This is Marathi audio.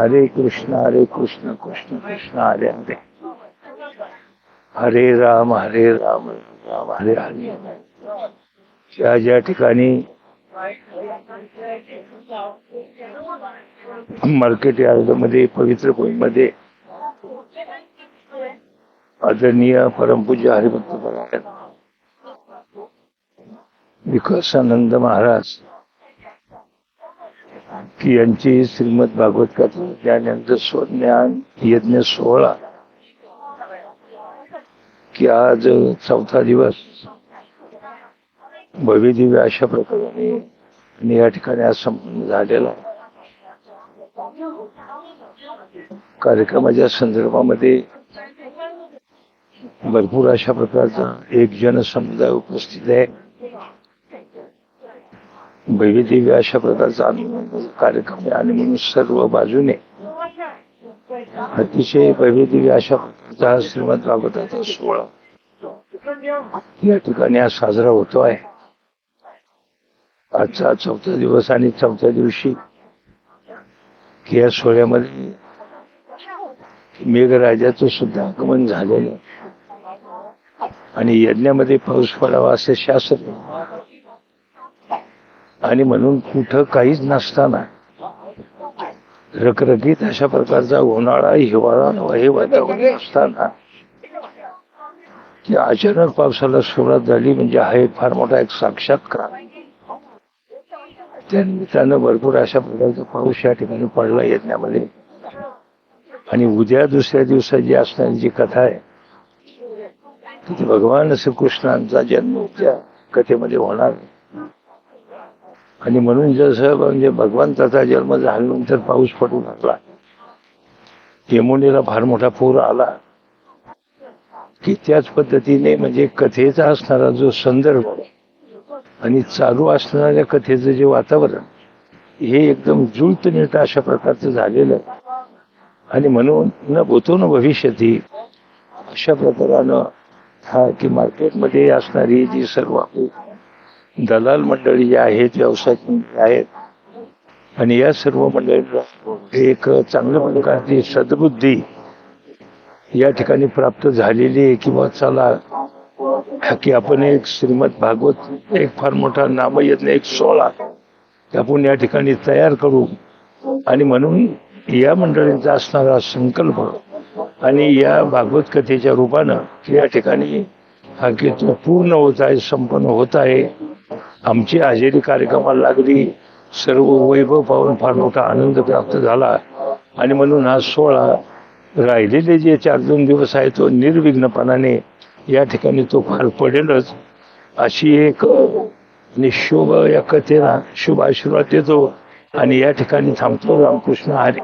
हरे कृष्ण हरे कृष्ण कृष्ण कृष्ण हरे हरे। हरे राम हरे राम राम हरे हरे। ज्या ज्या ठिकाणी मार्केट यार्डमध्ये पवित्रमध्ये आदरणीय परमपूज्य हरिभक्त परायण विकासानंद महाराज की यांची श्रीमद भागवत कथा ज्ञानंद ज्ञान यज्ञ सोहळा. की आज चौथा दिवस. भव्य दिव्य अशा प्रकारे आणि या ठिकाणी आज संपन्न झालेला कार्यक्रमाच्या संदर्भामध्ये भरपूर अशा प्रकारचा एक जनसमुदाय उपस्थित आहे. भव्य अशा प्रकारचा कार्यक्रम आहे. आणि म्हणून सर्व बाजूने अतिशय भव्य अशा प्रकारचा श्रीमंत भागवताचा सोहळा या ठिकाणी आज साजरा होतो आहे. आजचा चौथा दिवस आणि चौथ्या दिवशी या सोहळ्यामध्ये मेघराजाचं सुद्धा आगमन झालेलं आणि यज्ञामध्ये पाऊस पडावा असे शास्त्र आणि म्हणून कुठं काहीच नसताना रखरखीत अशा प्रकारचा उन्हाळा हिवाळा हे वातावरण असताना की अचानक पावसाला सुरुवात झाली म्हणजे हा एक फार मोठा एक साक्षात्कार. त्या निमित्तानं भरपूर अशा प्रकारचा पाऊस या ठिकाणी पडला यज्ञामध्ये आणि उद्या दुसऱ्या दिवसाची असणारी जी कथा आहे तिथे भगवान श्रीकृष्णांचा जन्म त्या कथेमध्ये होणार. आणि म्हणून जसं म्हणजे भगवंताचा जन्म झाल्यानंतर पाऊस पडू लागला. यमुनेला फार मोठा पूर आला. की त्याच पद्धतीने म्हणजे कथेचा असणारा जो संदर्भ आणि चालू असणाऱ्या कथेचं जे वातावरण हे एकदम जुळत नीट अशा प्रकारचं झालेलं आणि म्हणून न भूतो न भविष्यती अशा प्रकारानं हा की मार्केटमध्ये असणारी जी सर्व आपली दलाल मंडळी जे आहेत व्यावसायिक आहेत आणि या सर्व मंडळींना एक चांगल्या प्रकारची सद्बुद्धी या ठिकाणी प्राप्त झालेली आहे किंवा चला की आपण एक श्रीमद भागवत एक फार मोठा नामयज्ञ एक सोहळा आपण या ठिकाणी तयार करू. आणि म्हणून या मंडळींचा असणारा संकल्प आणि या भागवत कथेच्या रूपानं या ठिकाणी हा की पूर्ण होत आहे संपन्न होत आहे. आमची हजेरी कार्यक्रमाला लागली. सर्व वैभव पाहून फार मोठा आनंद प्राप्त झाला. आणि म्हणून हा सोहळा राहिलेले जे चार दोन दिवस आहे तो निर्विघ्नपणाने या ठिकाणी तो फार पडेलच. अशी एक आणि शुभ या कथेला शुभ आशीर्वाद देतो. आणि या ठिकाणी थांबतो. रामकृष्ण हरी.